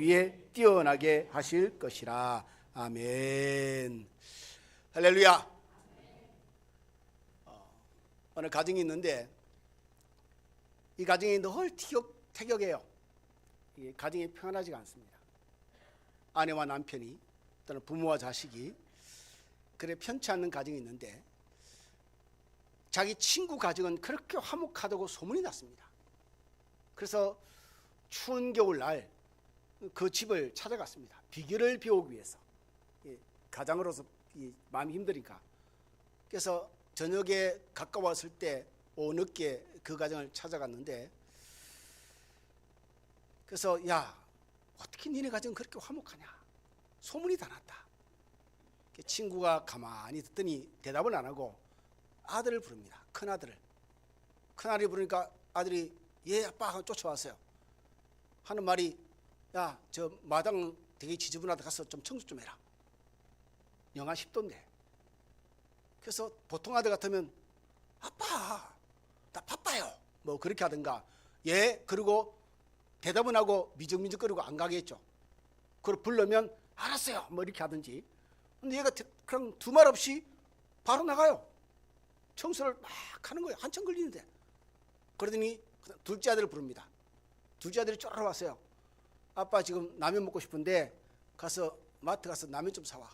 위에 뛰어나게 하실 것이라. 아멘. 할렐루야. 어, 어느 가정이 있는데 이 가정이 늘 티격, 태격해요. 이 가정이 평안하지가 않습니다. 아내와 남편이 또는 부모와 자식이 그래 편치 않는 가정이 있는데 자기 친구 가정은 그렇게 화목하다고 소문이 났습니다. 그래서 추운 겨울 날 그 집을 찾아갔습니다. 비결을 배우기 위해서 예, 가장으로서 이 마음이 힘드니까 그래서 저녁에 가까웠을 때 오후 늦게 그 가정을 찾아갔는데 그래서 야 어떻게 니네 가정 그렇게 화목하냐 소문이 다 났다. 그 친구가 가만히 듣더니 대답을 안 하고 아들을 부릅니다. 큰 아들을. 큰 아들이 부르니까 아들이 예 아빠 쫓아왔어요. 하는 말이 야 저 마당 되게 지저분하다 가서 좀 청소 좀 해라. 영하 10도인데. 그래서 보통 아들 같으면 아빠 나 바빠요. 뭐 그렇게 하든가 예 그리고 대답은 하고 미적미적거리고 안 가겠죠. 그걸 불러면 알았어요. 뭐 이렇게 하든지. 근데 얘가 대- 그냥 두 말 없이 바로 나가요. 청소를 막 하는 거예요. 한참 걸리는데. 그러더니 둘째 아들을 부릅니다. 둘째 아들이 쫄아 왔어요. 아빠 지금 라면 먹고 싶은데 가서 마트 가서 라면 좀 사와.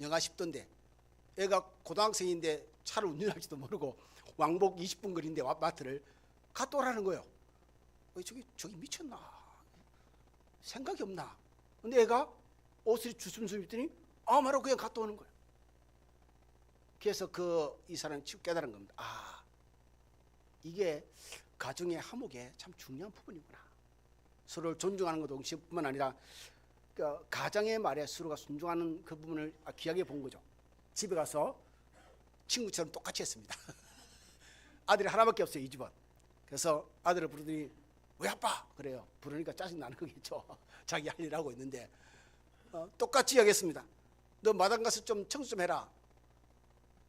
영하 10도인데. 애가 고등학생인데 차를 운전할지도 모르고 왕복 20분 거리인데 와- 마트를 갔다 오라는 거예요. 어, 저기 저기 미쳤나? 생각이 없나? 근데 애가 옷을 주춤주춤 입더니 아 말하고 그냥 갔다 오는 거예요. 그래서 그 이 사람이 쭉 깨달은 겁니다. 아 이게 가정의 화목에 참 중요한 부분이구나. 서로를 존중하는 것 동시뿐만 아니라 그 가장의 말에 서로가 순종하는 그 부분을 아, 귀하게 본 거죠. 집에 가서 친구처럼 똑같이 했습니다. 아들이 하나밖에 없어요 이 집은. 그래서 아들을 부르더니 왜 아빠 그래요. 부르니까 짜증 나는 거겠죠. 자기 할 일 하고 있는데 어, 똑같이 하겠습니다. 너 마당 가서 좀 청소 좀 해라.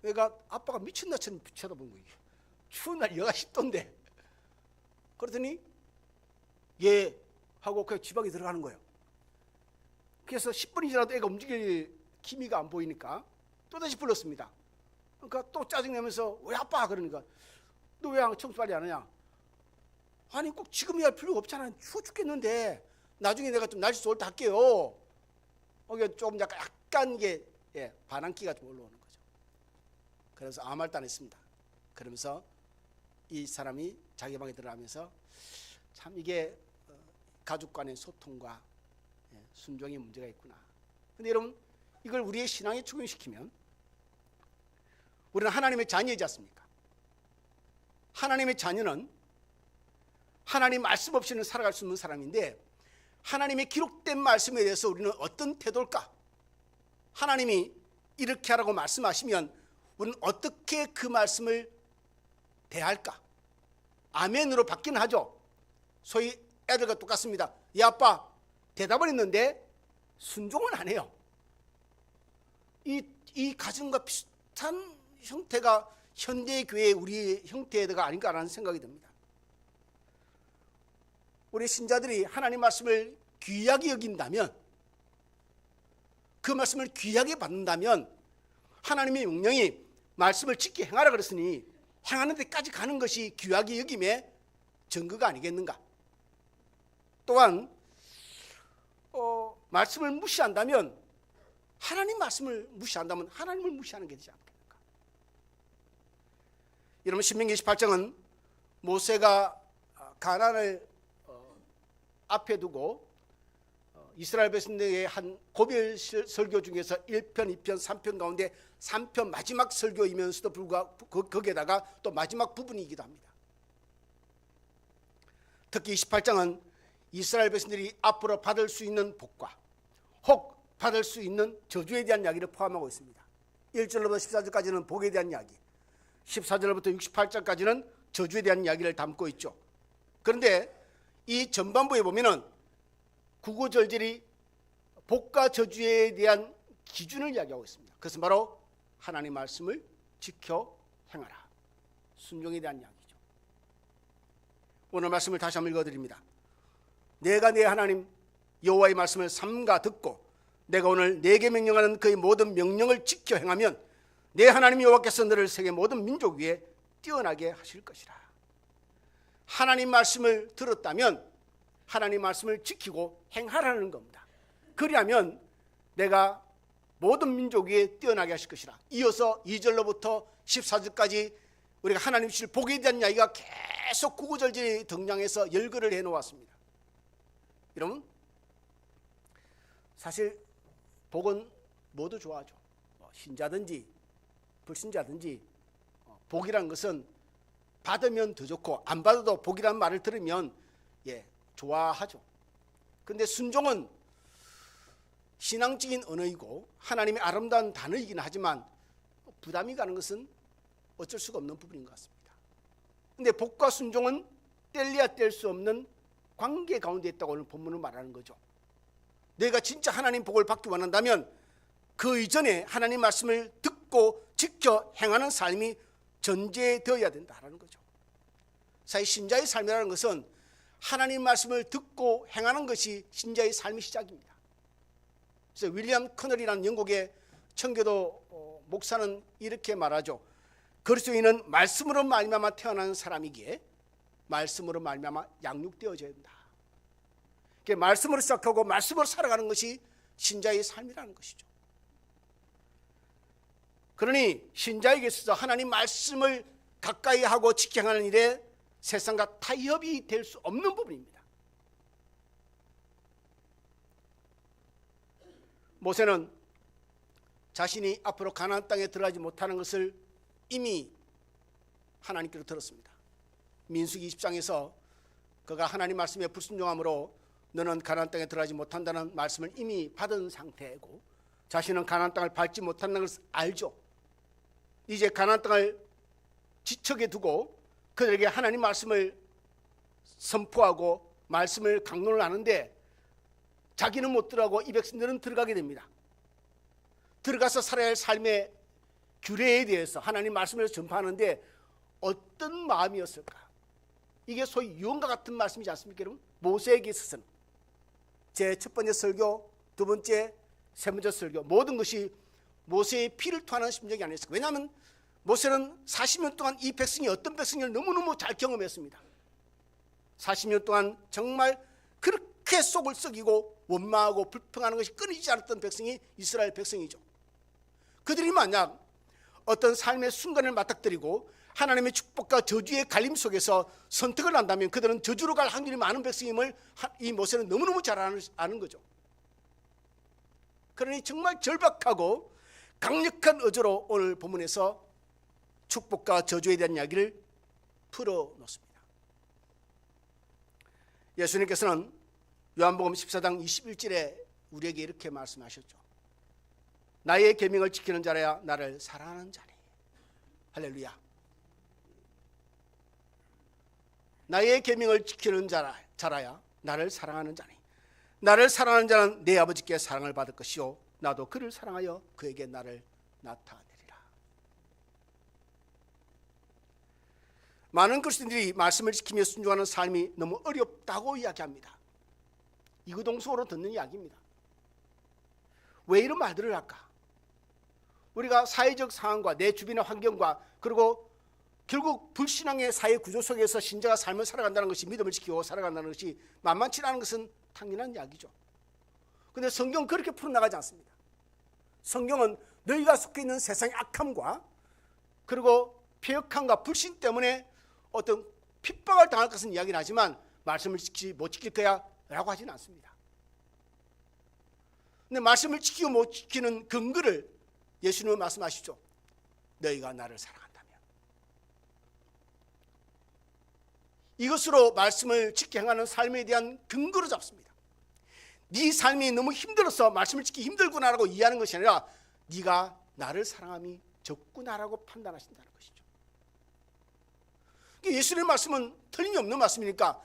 얘가 아빠가 미친 나처럼 쳐다본 거예요. 추운 날 영하 10도인데. 그러더니 예 하고 그냥 지방에 들어가는 거예요. 그래서 10분이 지나도 애가 움직일 기미가 안 보이니까 또다시 불렀습니다. 그러니까 또 짜증내면서 왜 아빠 그러니까 너 왜 청소 빨리 안 하냐? 아니 꼭 지금이야 할 필요가 없잖아. 추워 죽겠는데 나중에 내가 좀 날씨 좋을 때 할게요. 어, 이게 조금 약간 약간 이게 예, 반항기가 좀 올라오는 거죠. 그래서 아무 말도 안 했습니다. 그러면서 이 사람이 자기 방에 들어가면서 참 이게 어, 가족 간의 소통과 예, 순종의 문제가 있구나. 근데 여러분 이걸 우리의 신앙에 적용시키면 우리는 하나님의 자녀이지 않습니까? 하나님의 자녀는 하나님 말씀 없이는 살아갈 수 없는 사람인데 하나님의 기록된 말씀에 대해서 우리는 어떤 태도일까? 하나님이 이렇게 하라고 말씀하시면 우리는 어떻게 그 말씀을 대할까? 아멘으로 받기는 하죠. 소위 애들과 똑같습니다. 이 아빠 대답을 했는데 순종은 안 해요. 이, 이 가정과 비슷한 형태가 현대 교회 우리 형태가 아닌가라는 생각이 듭니다. 우리 신자들이 하나님 말씀을 귀하게 여긴다면 그 말씀을 귀하게 받는다면 하나님의 명령이 말씀을 지키 행하라 그랬으니 행하는 데까지 가는 것이 귀하게 여김의 증거가 아니겠는가? 또한 어, 말씀을 무시한다면 하나님 말씀을 무시한다면 하나님을 무시하는 게 되지 않겠는가? 여러분 신명기 28장은 모세가 가난을 어, 앞에 두고 어, 이스라엘 백성들에게 한 고별 설- 설교 중에서 1편, 2편, 3편 가운데 3편 마지막 설교이면서도 불구하고 그- 거기에다가 또 마지막 부분이기도 합니다. 특히 28장은 이스라엘 백성들이 앞으로 받을 수 있는 복과 혹 받을 수 있는 저주에 대한 이야기를 포함하고 있습니다. 1절로부터 14절까지는 복에 대한 이야기, 14절부터 68절까지는 저주에 대한 이야기를 담고 있죠. 그런데 이 전반부에 보면은 구구절절이 복과 저주에 대한 기준을 이야기하고 있습니다. 그것은 바로 하나님 말씀을 지켜 행하라. 순종에 대한 이야기죠. 오늘 말씀을 다시 한번 읽어드립니다. 내가 내 하나님 여호와의 말씀을 삼가 듣고 내가 오늘 내게 명령하는 그의 모든 명령을 지켜 행하면 내 하나님 여호와께서 너를 세계 모든 민족 위에 뛰어나게 하실 것이라. 하나님 말씀을 들었다면 하나님 말씀을 지키고 행하라는 겁니다. 그리하면 내가 모든 민족 위에 뛰어나게 하실 것이라. 이어서 2절로부터 14절까지 우리가 하나님 실 복에 대한 이야기가 계속 구구절절히 등장해서 열거를 해 놓았습니다. 여러분 사실 복은 모두 좋아하죠. 어, 신자든지 불신자든지 어, 복이라는 것은 받으면 더 좋고 안 받아도 복이라는 말을 들으면 예 좋아하죠. 근데 순종은 신앙적인 언어이고 하나님의 아름다운 단어이긴 하지만 부담이 가는 것은 어쩔 수가 없는 부분인 것 같습니다. 근데 복과 순종은 뗄래야 뗄 수 없는 관계 가운데 있다고 오늘 본문은 말하는 거죠. 내가 진짜 하나님 복을 받기 원한다면 그 이전에 하나님 말씀을 듣고 지켜 행하는 삶이 전제되어야 된다라는 거죠. 사실 신자의 삶이라는 것은 하나님 말씀을 듣고 행하는 것이 신자의 삶의 시작입니다. 그래서 윌리엄 커널이라는 영국의 청교도 어, 목사는 이렇게 말하죠. 그리스도인은 말씀으로 말미암아 태어난 사람이기에 말씀으로 말미암아 양육되어져야 된다. 그 말씀으로 시작하고 말씀으로 살아가는 것이 신자의 삶이라는 것이죠. 그러니 신자에게 있어서 하나님 말씀을 가까이 하고 지켜하는 일에 세상과 타협이 될 수 없는 부분입니다. 모세는 자신이 앞으로 가나안 땅에 들어가지 못하는 것을 이미 하나님께로 들었습니다. 민수기 20장에서 그가 하나님 말씀에 불순종함으로 너는 가나안 땅에 들어가지 못한다는 말씀을 이미 받은 상태고 자신은 가나안 땅을 밟지 못한다는 것을 알죠. 이제 가나안 땅을 지척에 두고 그들에게 하나님 말씀을 선포하고 말씀을 강론을 하는데 자기는 못 들어가고 이 백성들은 들어가게 됩니다. 들어가서 살아야 할 삶의 규례에 대해서 하나님 말씀을 전파하는데 어떤 마음이었을까? 이게 소위 유언과 같은 말씀이지 않습니까, 여러분? 모세에게 있어서는 제 첫 번째 설교, 두 번째, 세 번째 설교 모든 것이 모세의 피를 토하는 심정이 아니었을까? 왜냐하면 모세는 40년 동안 이 백성이 어떤 백성을 너무너무 잘 경험했습니다. 40년 동안 정말 그렇게 속을 썩이고 원망하고 불평하는 것이 끊이지 않았던 백성이 이스라엘 백성이죠. 그들이 만약 어떤 삶의 순간을 맞닥뜨리고 하나님의 축복과 저주의 갈림 속에서 선택을 한다면 그들은 저주로 갈 확률이 많은 백성임을 이 모세는 너무너무 잘 아는 거죠. 그러니 정말 절박하고 강력한 어조로 오늘 본문에서 축복과 저주에 대한 이야기를 풀어 놓습니다. 예수님께서는 요한복음 14장 21절에 우리에게 이렇게 말씀하셨죠. 나의 계명을 지키는 자라야 나를 사랑하는 자니. 할렐루야. 나의 계명을 지키는 자라, 자라야 나를 사랑하는 자니. 나를 사랑하는 자는 내 아버지께 사랑을 받을 것이요 나도 그를 사랑하여 그에게 나를 나타내리라. 많은 그리스도인들이 말씀을 지키며 순종하는 삶이 너무 어렵다고 이야기합니다. 이구동성으로 듣는 이야기입니다. 왜 이런 말들을 할까? 우리가 사회적 상황과 내 주변의 환경과 그리고 결국 불신앙의 사회 구조 속에서 신자가 삶을 살아간다는 것이 믿음을 지키고 살아간다는 것이 만만치 않은 것은 당연한 이야기죠. 근데 성경은 그렇게 풀어나가지 않습니다. 성경은 너희가 속해 있는 세상의 악함과 그리고 폐역함과 불신 때문에 어떤 핍박을 당할 것은 이야기는 하지만 말씀을 지키지 못 지킬 거야 라고 하지는 않습니다. 근데 말씀을 지키고 못 지키는 근거를 예수님은 말씀하시죠. 너희가 나를 사랑한다면. 이것으로 말씀을 지켜 행하는 삶에 대한 근거로 잡습니다. 네 삶이 너무 힘들어서 말씀을 지키기 힘들구나라고 이해하는 것이 아니라 네가 나를 사랑함이 적구나라고 판단하신다는 것이죠. 예수님의 말씀은 틀림없는 말씀이니까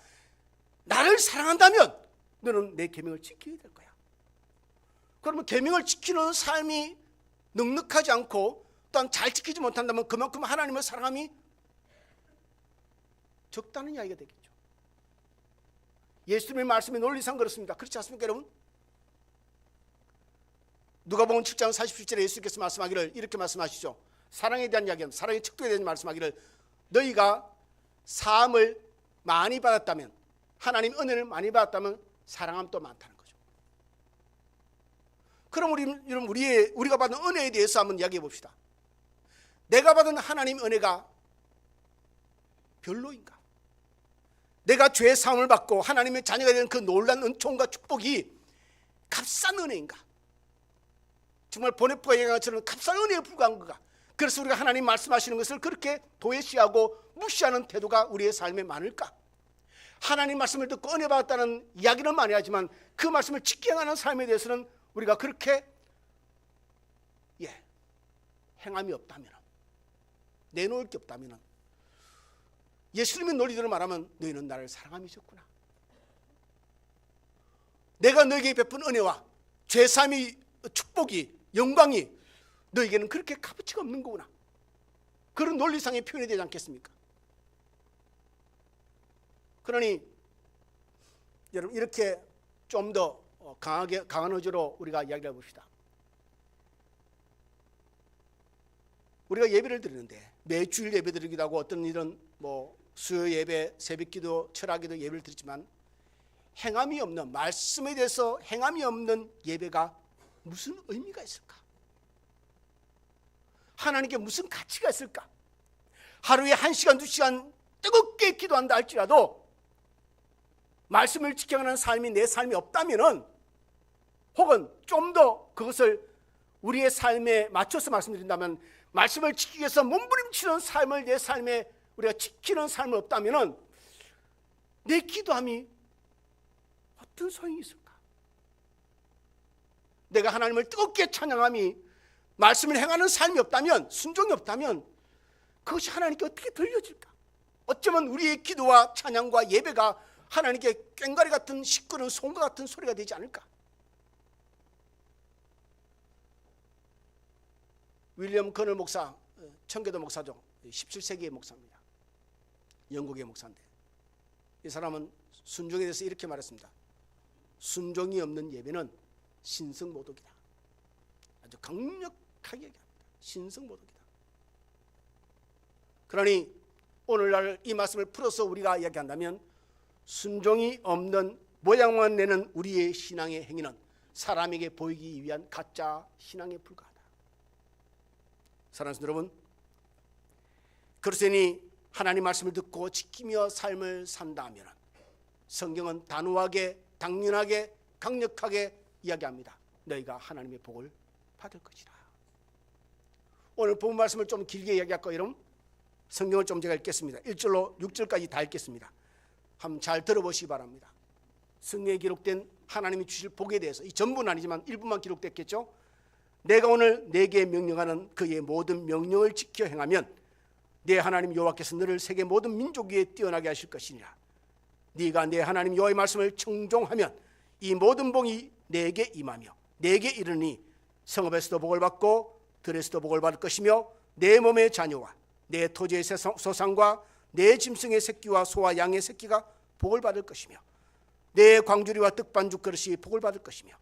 나를 사랑한다면 너는 내 계명을 지켜야 될 거야. 그러면 계명을 지키는 삶이 넉넉하지 않고 또한 잘 지키지 못한다면 그만큼 하나님의 사랑함이 적다는 이야기가 되겠죠. 예수님의 말씀에 논리상 그렇습니다. 그렇지 않습니까, 여러분? 누가복음 7장 47절에 예수께서 말씀하기를 이렇게 말씀하시죠. 사랑에 대한 이야기는 사랑의 척도에 대한 말씀하기를 너희가 사함을 많이 받았다면 하나님 은혜를 많이 받았다면 사랑함 또 많다는 거죠. 그럼 우리 여러분 우리의 우리가 받은 은혜에 대해서 한번 이야기해 봅시다. 내가 받은 하나님 은혜가 별로인가? 내가 죄 사함을 받고 하나님의 자녀가 되는 그 놀란 은총과 축복이 값싼 은혜인가? 정말 보내프가 영향처럼 값싼 은혜에 불과한 거가. 그래서 우리가 하나님 말씀하시는 것을 그렇게 도외시하고 무시하는 태도가 우리의 삶에 많을까? 하나님 말씀을 듣고 은혜 받았다는 이야기는 많이 하지만 그 말씀을 지켜가는 삶에 대해서는 우리가 그렇게 예 행함이 없다면 내놓을 게 없다면 예수님의 논리대로 말하면 너희는 나를 사랑함이셨구나. 내가 너에게 베푼 은혜와 죄삼이 축복이 영광이 너에게는 그렇게 값어치가 없는 거구나. 그런 논리상의 표현이 되지 않겠습니까? 그러니 여러분 이렇게 좀 더 강하게 강한 의지로 우리가 이야기를 해봅시다. 우리가 예배를 드리는데 매주일 예배 드리기도 하고 어떤 일은 뭐 수요 예배, 새벽 기도, 철학기도 예배를 드리지만 행함이 없는 말씀에 대해서 행함이 없는 예배가 무슨 의미가 있을까? 하나님께 무슨 가치가 있을까? 하루에 한 시간, 두 시간 뜨겁게 기도한다 할지라도 말씀을 지켜가는 삶이 내 삶이 없다면은 혹은 좀 더 그것을 우리의 삶에 맞춰서 말씀드린다면 말씀을 지키기 위해서 몸부림치는 삶을 내 삶에 우리가 지키는 삶이 없다면은 내 기도함이 어떤 소용이 있을까? 내가 하나님을 뜨겁게 찬양함이 말씀을 행하는 삶이 없다면 순종이 없다면 그것이 하나님께 어떻게 들려질까? 어쩌면 우리의 기도와 찬양과 예배가 하나님께 꽹가리 같은 시끄러운 송과 같은 소리가 되지 않을까? 윌리엄 커널 목사, 청계도 목사죠. 17세기의 목사입니다. 영국의 목사인데 이 사람은 순종에 대해서 이렇게 말했습니다. 순종이 없는 예배는 신성 모독이다. 아주 강력하게 얘기합니다. 신성 모독이다. 그러니 오늘날 이 말씀을 풀어서 우리가 이야기한다면 순종이 없는 모양만 내는 우리의 신앙의 행위는 사람에게 보이기 위한 가짜 신앙에 불과하다. 사랑하는 여러분, 그러니 하나님 말씀을 듣고 지키며 삶을 산다면 성경은 단호하게 당연하게 강력하게 이야기합니다. 너희가 하나님의 복을 받을 것이라. 오늘 본 말씀을 좀 길게 이야기할 거 여러분 성경을 좀 제가 읽겠습니다. 1절로 6절까지 다 읽겠습니다. 한번 잘 들어보시기 바랍니다. 성경에 기록된 하나님이 주실 복에 대해서 이 전부는 아니지만 일부만 기록됐겠죠. 내가 오늘 내게 명령하는 그의 모든 명령을 지켜 행하면 내 하나님 여호와께서 너를 세계 모든 민족 위에 뛰어나게 하실 것이니라. 네가 내 하나님 여호와의 말씀을 청종하면 이 모든 복이 내게 임하며 내게 이르니 성읍에서도 복을 받고 들에서도 복을 받을 것이며 내 몸의 자녀와 내 토지의 소상과 내 짐승의 새끼와 소와 양의 새끼가 복을 받을 것이며 내 광주리와 떡반죽 그릇이 복을 받을 것이며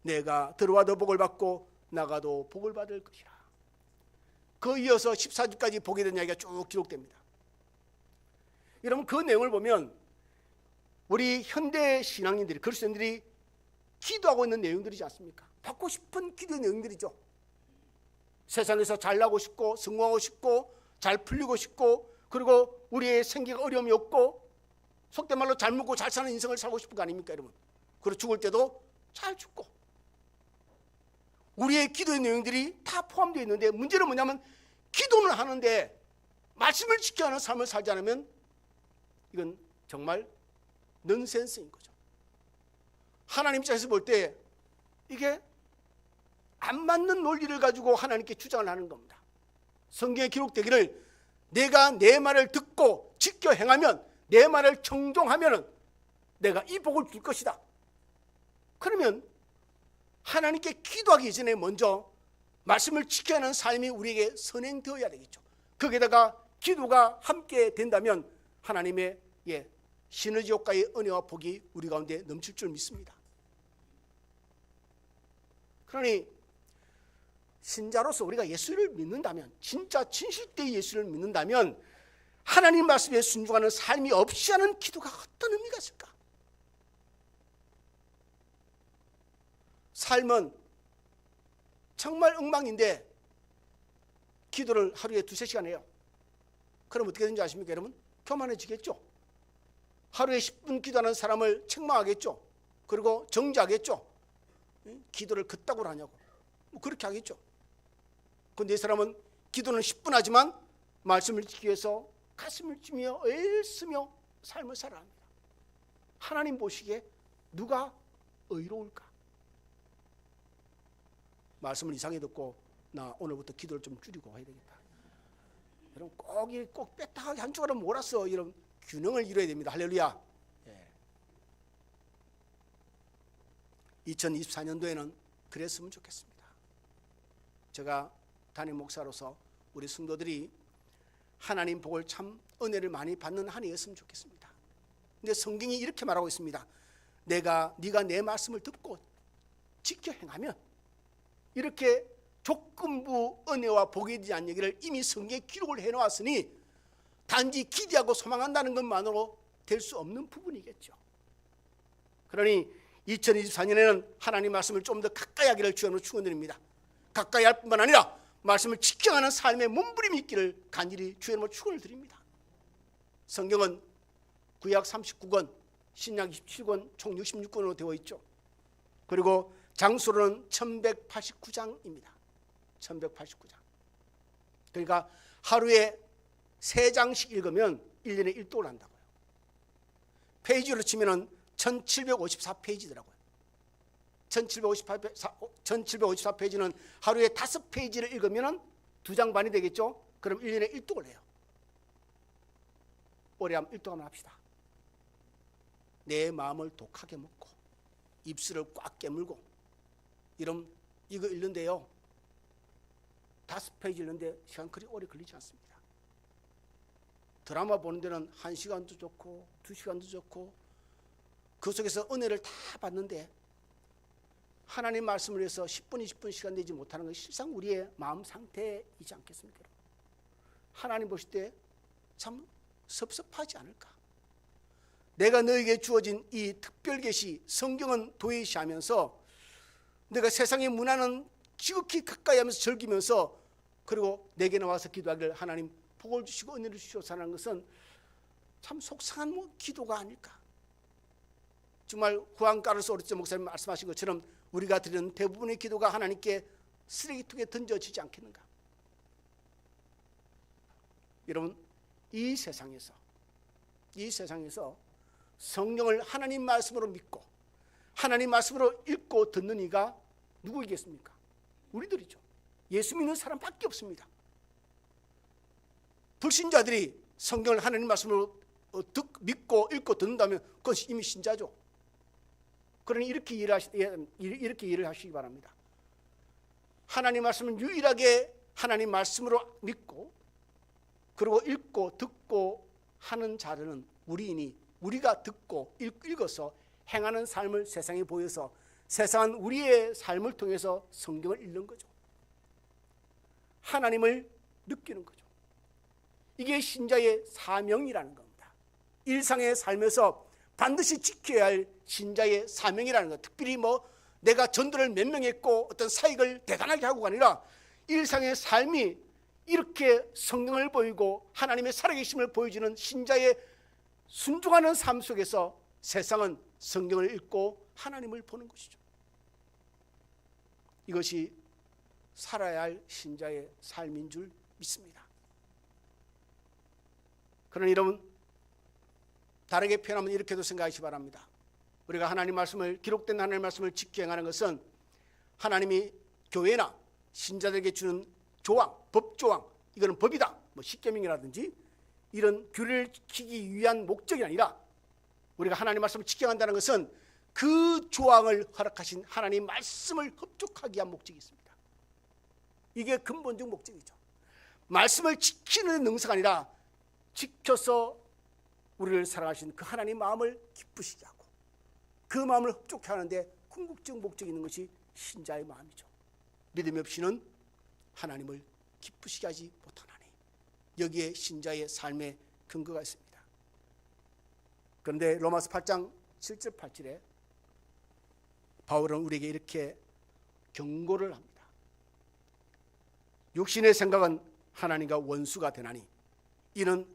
내가 들어와도 복을 받고 나가도 복을 받을 것이라. 그 이어서 14주까지 보게 된 이야기가 쭉 기록됩니다. 여러분 그 내용을 보면 우리 현대 신앙인들이 그리스도인들이 기도하고 있는 내용들이지 않습니까? 받고 싶은 기도의 내용들이죠. 세상에서 잘나고 싶고 성공하고 싶고 잘 풀리고 싶고 그리고 우리의 생기가 어려움이 없고 속된 말로 잘 먹고 잘 사는 인생을 살고 싶은 거 아닙니까 여러분? 그리고 죽을 때도 잘 죽고 우리의 기도의 내용들이 다 포함되어 있는데 문제는 뭐냐면 기도는 하는데 말씀을 지켜야 하는 삶을 살지 않으면 이건 정말 넌센스인 거죠. 하나님 입장에서 볼 때 이게 안 맞는 논리를 가지고 하나님께 주장을 하는 겁니다. 성경에 기록되기를 내가 내 말을 듣고 지켜 행하면 내 말을 청종하면 내가 이 복을 줄 것이다. 그러면 하나님께 기도하기 전에 먼저 말씀을 지켜야 하는 삶이 우리에게 선행되어야 되겠죠. 거기에다가 기도가 함께 된다면 하나님의 예, 시너지 효과의 은혜와 복이 우리 가운데 넘칠 줄 믿습니다. 그러니 신자로서 우리가 예수를 믿는다면 진짜 진실되이 예수를 믿는다면 하나님 말씀에 순종하는 삶이 없이 하는 기도가 어떤 의미가 있을까? 삶은 정말 엉망인데 기도를 하루에 두세 시간 해요. 그럼 어떻게 되는지 아십니까, 여러분? 교만해지겠죠. 하루에 10분 기도하는 사람을 책망하겠죠. 그리고 정죄하겠죠. 응? 기도를 그따구로 하냐고. 뭐 그렇게 하겠죠. 근데 이 사람은 기도는 10분 하지만 말씀을 지키기 위해서 가슴을 찌며 애쓰며 삶을 살아갑니다. 하나님 보시기에 누가 의로울까? 말씀을 이상히 듣고 나 오늘부터 기도를 좀 줄이고 해야 되겠다. 여러분 꼭꼭 뺐다하게 한쪽으로 몰아서 이런 균형을 이뤄야 됩니다. 할렐루야. 예. 2024년도에는 그랬으면 좋겠습니다. 제가 담임 목사로서 우리 성도들이 하나님 복을 참 은혜를 많이 받는 한 해였으면 좋겠습니다. 근데 성경이 이렇게 말하고 있습니다. 내가 네가 내 말씀을 듣고 지켜 행하면 이렇게 조건부 은혜와 복에 대한 얘기를 이미 성경에 기록을 해 놓았으니 단지 기대하고 소망한다는 것만으로 될 수 없는 부분이겠죠. 그러니 2024년에는 하나님 말씀을 좀 더 가까이 하기를 주여로 축원드립니다. 가까이 할 뿐만 아니라 말씀을 지켜가는 삶의 몸부림이 있기를 간절히 주여로 축원을 드립니다. 성경은 구약 39권, 신약 27권 총 66권으로 되어 있죠. 그리고 장수로는 1189장입니다. 1189장. 그러니까 하루에 세 장씩 읽으면 1년에 1독을 한다고요. 페이지로 치면은 1754페이지더라고요. 1754, 1754페이지는 하루에 다섯 페이지를 읽으면 두장 반이 되겠죠? 그럼 1년에 1독을 해요. 올해 한번 1독 한번 합시다. 내 마음을 독하게 먹고 입술을 꽉 깨물고 이런 이거 읽는데요. 다섯 페이지 읽는데 시간 그리 오래 걸리지 않습니다. 드라마 보는 데는 한 시간도 좋고 두 시간도 좋고 그 속에서 은혜를 다 받는데 하나님 말씀을 위해서 10분, 20분 시간 내지 못하는 것이 실상 우리의 마음 상태이지 않겠습니까? 하나님 보실 때 참 섭섭하지 않을까? 내가 너에게 주어진 이 특별 계시 성경은 도외시하면서 내가 세상의 문화는 지극히 가까이 하면서 즐기면서 그리고 내게 나와서 기도하기를 하나님 복을 주시고 은혜를 주시옵소서 하는 것은 참 속상한 뭐 기도가 아닐까? 정말 후한가르스 오르트 목사님 말씀하신 것처럼 우리가 드리는 대부분의 기도가 하나님께 쓰레기통에 던져지지 않겠는가? 여러분 이 세상에서 이 세상에서 성령을 하나님 말씀으로 믿고 하나님 말씀으로 읽고 듣는 이가 누구이겠습니까? 우리들이죠. 예수 믿는 사람밖에 없습니다. 불신자들이 성경을 하나님 말씀으로 어, 듣, 믿고 읽고 듣는다면 그건 이미 신자죠. 그러니 이렇게 일을 하시, 예, 이렇게 일을 하시기 바랍니다. 하나님 말씀은 유일하게 하나님 말씀으로 믿고 그리고 읽고 듣고 하는 자들은 우리이니 우리가 듣고 읽어서 행하는 삶을 세상에 보여서 세상은 우리의 삶을 통해서 성경을 읽는 거죠. 하나님을 느끼는 거죠. 이게 신자의 사명이라는 겁니다. 일상의 삶에서 반드시 지켜야 할 신자의 사명이라는 것. 특별히 뭐 내가 전도를 몇 명 했고 어떤 사역을 대단하게 하고가 아니라 일상의 삶이 이렇게 성경을 보이고 하나님의 살아계심을 보여주는 신자의 순종하는 삶 속에서 세상은 성경을 읽고 하나님을 보는 것이죠. 이것이 살아야 할 신자의 삶인 줄 믿습니다. 그러나 여러분 다르게 표현하면 이렇게도 생각하시 기 바랍니다. 우리가 하나님 말씀을 기록된 하나님 말씀을 지켜 행하는 것은 하나님이 교회나 신자들에게 주는 조항, 법조항, 이거는 법이다. 뭐 십계명이라든지 이런 규례를 지키기 위한 목적이 아니라 우리가 하나님 말씀을 지켜간다는 것은 그 조항을 허락하신 하나님 말씀을 흡족하기 위한 목적이 있습니다. 이게 근본적 목적이죠. 말씀을 지키는 능사가 아니라 지켜서 우리를 사랑하신 그 하나님 마음을 기쁘시게 하고 그 마음을 흡족해 하는데 궁극적 목적이 있는 것이 신자의 마음이죠. 믿음 없이는 하나님을 기쁘시게 하지 못하나니 여기에 신자의 삶의 근거가 있습니다. 그런데 로마서 8장 7절 8절에 바울은 우리에게 이렇게 경고를 합니다. 육신의 생각은 하나님과 원수가 되나니 이는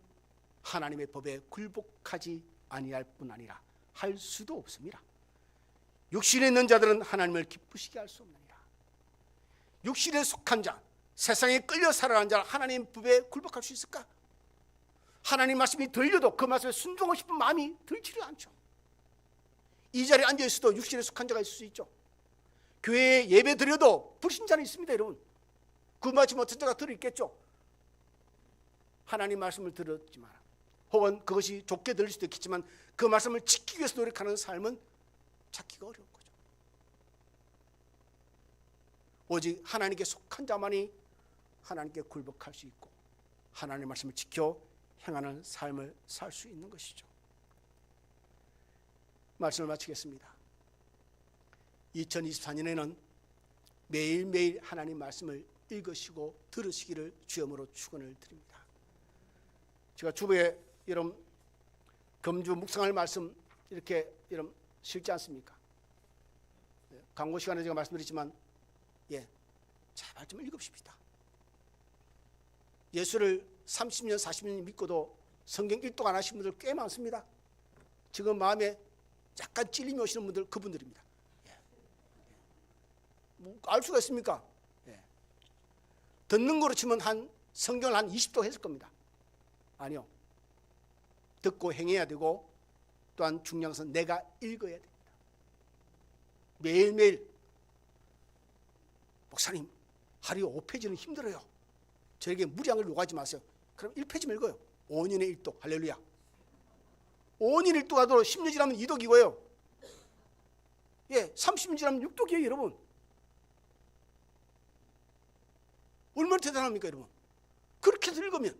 하나님의 법에 굴복하지 아니할 뿐 아니라 할 수도 없습니다. 육신에 있는 자들은 하나님을 기쁘시게 할 수 없느니라. 육신에 속한 자, 세상에 끌려 살아가는 자 하나님 법에 굴복할 수 있을까? 하나님 말씀이 들려도 그 말씀에 순종하고 싶은 마음이 들지를 않죠. 이 자리에 앉아 있어도 육신에 속한 자가 있을 수 있죠. 교회에 예배 드려도 불신자는 있습니다, 여러분. 구마치 못한 자가 들어 있겠죠. 하나님 말씀을 들었지만 혹은 그것이 좋게 들릴 수도 있겠지만 그 말씀을 지키기 위해서 노력하는 삶은 찾기가 어려운 거죠. 오직 하나님께 속한 자만이 하나님께 굴복할 수 있고 하나님의 말씀을 지켜 행하는 삶을 살 수 있는 것이죠. 말씀을 마치겠습니다. 2024년에는 매일매일 하나님 말씀을 읽으시고 들으시기를 주여으로 축원을 드립니다. 제가 주부에 이런 금주 묵상할 말씀 이렇게 이런 싫지 않습니까? 예, 광고 시간에 제가 말씀드렸지만 예, 제발 좀 읽읍시다. 예수를 30년 40년 믿고도 성경 일독 안 하신 분들 꽤 많습니다. 지금 마음에 약간 찔림이 오시는 분들 그분들입니다. 예. 뭐 알 수가 있습니까? 예. 듣는 거로 치면 한 성경을 한 20도 했을 겁니다. 아니요. 듣고 행해야 되고 또한 중요한 것은 내가 읽어야 됩니다. 매일매일 목사님 하루에 5페이지는 힘들어요. 저에게 걸 요구하지 마세요. 그럼 1페이지만 읽어요. 5년의 1독 할렐루야. 5년 1독 하도록 10년 지나면 2독이고요. 예, 30년 지나면 6독이에요, 여러분. 얼마나 대단합니까, 여러분? 그렇게 읽으면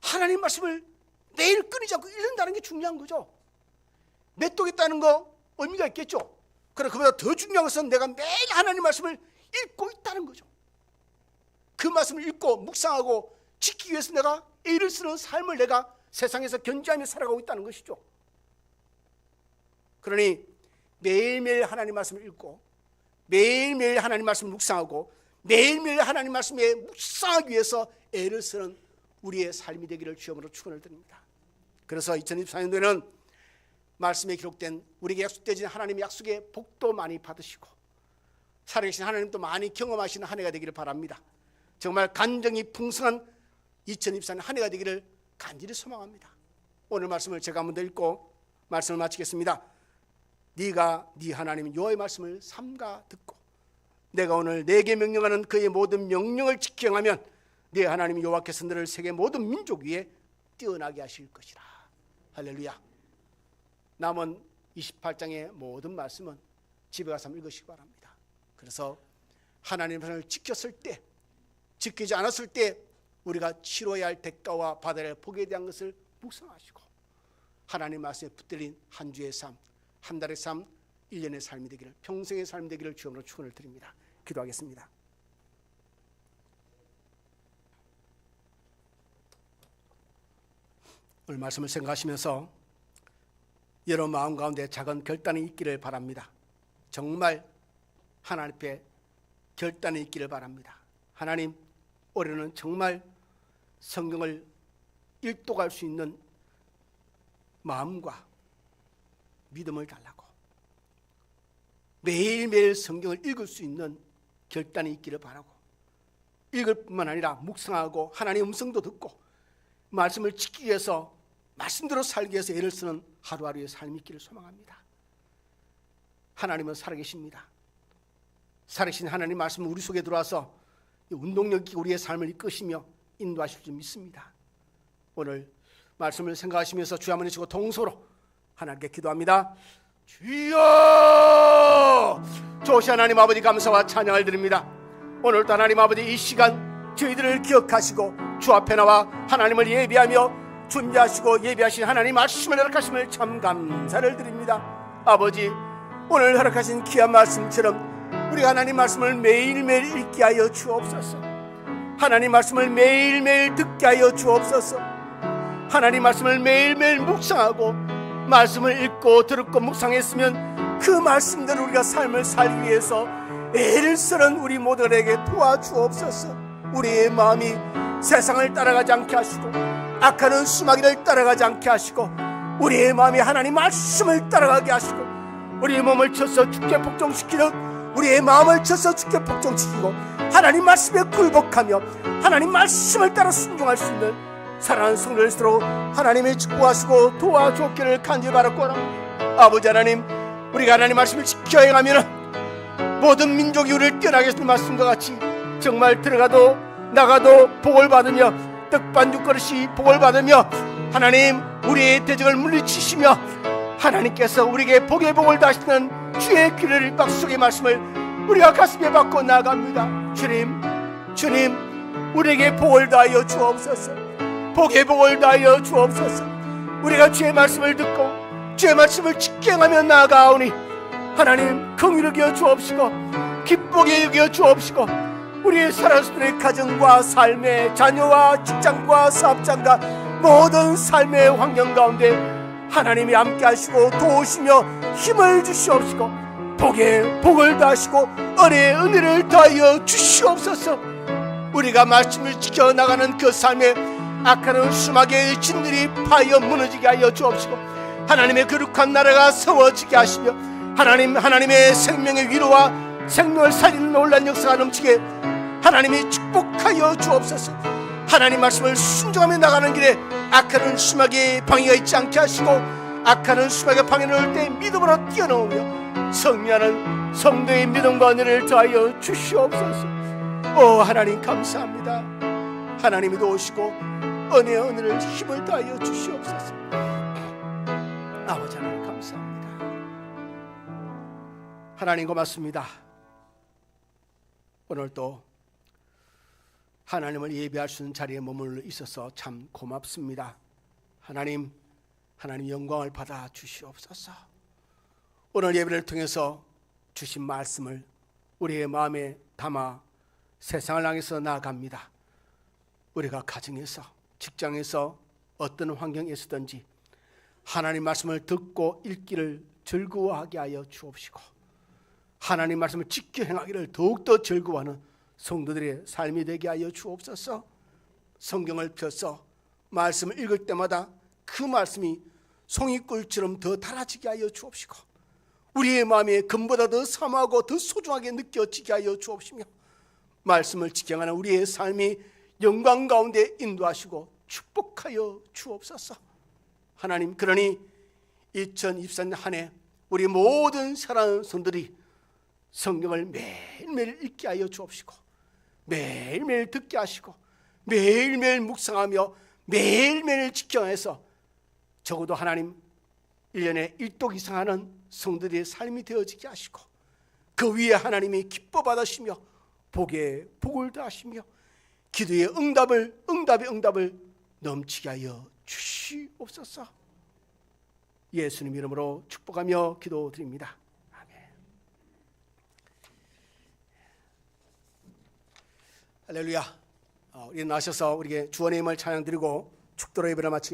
하나님 말씀을 매일 끊이지 않고 읽는다는 게 중요한 거죠. 몇 독했다는 거 의미가 있겠죠. 그러나 그보다 더 중요한 것은 내가 매일 하나님 말씀을 읽고 있다는 거죠. 그 말씀을 읽고 묵상하고 지키기 위해서 내가 애를 쓰는 삶을 내가 세상에서 견지하며 살아가고 있다는 것이죠. 그러니 매일매일 하나님 말씀을 읽고 매일매일 하나님 말씀을 묵상하고 매일매일 하나님 말씀에 묵상하기 위해서 애를 쓰는 우리의 삶이 되기를 주여으로 축원을 드립니다. 그래서 2024년도에는 말씀에 기록된 우리에게 약속되진 하나님의 약속의 복도 많이 받으시고 살아계신 하나님도 많이 경험하시는 한 해가 되기를 바랍니다. 정말 간정이 풍성한 2024년 한 해가 되기를 간절히 소망합니다. 오늘 말씀을 제가 더 읽고 말씀을 마치겠습니다. 네가 네 하나님 여호와의 말씀을 삼가 듣고 내가 오늘 내게 명령하는 그의 모든 명령을 지켜하면 네 하나님 여호와께서 너를 세계 모든 민족 위에 뛰어나게 하실 것이라. 할렐루야. 남은 28장의 모든 말씀은 집에 가서 읽으시기 바랍니다. 그래서 하나님의 말씀을 지켰을 때 지키지 않았을 때 우리가 치러야 할 대가와 할 복에 대한 것을 묵상하시고 하나님 말씀에 붙들린 한 주의 삶, 한 달의 삶, 1년의 삶이 되기를 평생의 삶이 되기를 주님으로 축원을 드립니다. 기도하겠습니다. 오늘 말씀을 생각하시면서 여러분 마음 가운데 작은 결단이 있기를 바랍니다. 정말 하나님 앞에 결단이 있기를 바랍니다. 하나님, 올해는 정말 성경을 일독할 수 있는 마음과 믿음을 달라고 매일매일 성경을 읽을 수 있는 결단이 있기를 바라고 읽을 뿐만 아니라 묵상하고 하나님의 음성도 듣고 말씀을 지키기 위해서 말씀대로 살기 위해서 애를 쓰는 하루하루의 삶이 있기를 소망합니다. 하나님은 살아계십니다. 살아계신 하나님 말씀은 우리 속에 들어와서 운동력 있게 우리의 삶을 이끄시며 인도하실 줄 믿습니다. 오늘 말씀을 생각하시면서 주여 한번 치고 동서로 하나님께 기도합니다. 주여! 조시 하나님 아버지 감사와 찬양을 드립니다. 오늘도 하나님 아버지 이 시간 저희들을 기억하시고 주 앞에 나와 하나님을 예비하며 준비하시고 예비하신 하나님 말씀을 허락하심을 참 감사를 드립니다. 아버지 오늘 허락하신 귀한 말씀처럼 우리 하나님 말씀을 매일매일 읽게 하여 주옵소서. 하나님 말씀을 매일매일 듣게 하여 주옵소서. 하나님 말씀을 매일매일 묵상하고 말씀을 읽고 들었고 묵상했으면 그 말씀대로 우리가 삶을 살기 위해서 애를 쓰는 우리 모두에게 도와주옵소서. 우리의 마음이 세상을 따라가지 않게 하시고 악하는 수마귀를 따라가지 않게 하시고 우리의 마음이 하나님 말씀을 따라가게 하시고 우리의 몸을 쳐서 죽게 복종시키는 우리의 마음을 쳐서 죽게 복종시키고 하나님 말씀에 굴복하며 하나님 말씀을 따라 순종할 수 있는 사랑하는 성도들스로 하나님의 축복하시고 도와주옵기를 간절히 바라고라 아버지 하나님 우리가 하나님 말씀을 지켜 행하면 모든 민족이 우리를 뛰어나게 하시는 말씀과 같이 정말 들어가도 나가도 복을 받으며 떡반죽 그릇이 복을 받으며 하나님 우리의 대적을 물리치시며 하나님께서 우리에게 복의 복을 다시는 주의 귀를 박수의 말씀을 우리가 가슴에 받고 나갑니다. 주님 주님 우리에게 복을 다하여 주옵소서. 복의 복을 다하여 주옵소서. 우리가 주의 말씀을 듣고 주의 말씀을 직행하며 나아가오니 하나님 긍휼히 여겨 주옵시고 기쁘게 여겨 주옵시고 우리의 살아서의 가정과 삶의 자녀와 직장과 사업장과 모든 삶의 환경 가운데 하나님이 함께 하시고 도우시며 힘을 주시옵시고 복에 복을 다하시고 은혜에 은혜를 더하여 주시옵소서. 우리가 말씀을 지켜나가는 그 삶에 악하는 수막의 진들이 파여 무너지게 하여 주옵시고 하나님의 거룩한 나라가 세워지게 하시며 하나님 하나님의 생명의 위로와 생명을 살리는 놀란 역사가 넘치게 하나님이 축복하여 주옵소서. 하나님 말씀을 순종하며 나가는 길에 악하는 수막의 방해가 있지 않게 하시고 악하는 수막의 방해를 올때 믿음으로 뛰어넘으며 성리하는 성도의 믿음과 은혜를 더하여 주시옵소서. 오 하나님 감사합니다. 하나님이 도우시고 은혜의 은혜를 힘을 다하여 주시옵소서. 아버지 하나님 감사합니다. 하나님 고맙습니다. 오늘도 하나님을 예배할 수 있는 자리에 머물러 있어서 참 고맙습니다. 하나님, 하나님 영광을 받아 주시옵소서. 오늘 예배를 통해서 주신 말씀을 우리의 마음에 담아 세상을 향해서 나아갑니다. 우리가 가정에서, 직장에서 어떤 환경에서든지 하나님 말씀을 듣고 읽기를 즐거워하게 하여 주옵시고 하나님 말씀을 지켜 행하기를 더욱더 즐거워하는 성도들의 삶이 되게 하여 주옵소서. 성경을 펴서 말씀을 읽을 때마다 그 말씀이 송이꿀처럼 더 달아지게 하여 주옵시고 우리의 마음에 금보다 더 사모하고 더 소중하게 느껴지게 하여 주옵시며 말씀을 지켜가는 우리의 삶이 영광 가운데 인도하시고 축복하여 주옵소서. 하나님 그러니 2024년 한 해 우리 모든 사랑하는 손들이 성경을 매일매일 읽게 하여 주옵시고 매일매일 듣게 하시고 매일매일 묵상하며 매일매일 지켜내서 적어도 하나님 1년에 1독 이상 하는 성들의 삶이 되어지게 하시고 그 위에 하나님이 기뻐 받으시며 복에 복을 더하시며 기도의 응답을 응답의 응답을 넘치게 하여 주시옵소서 예수님 이름으로 축복하며 기도드립니다. 아멘. 할렐루야. 어, 우리 나셔서 우리에게 주원의 힘을 찬양 드리고 축도로 예배를 마치겠습니다.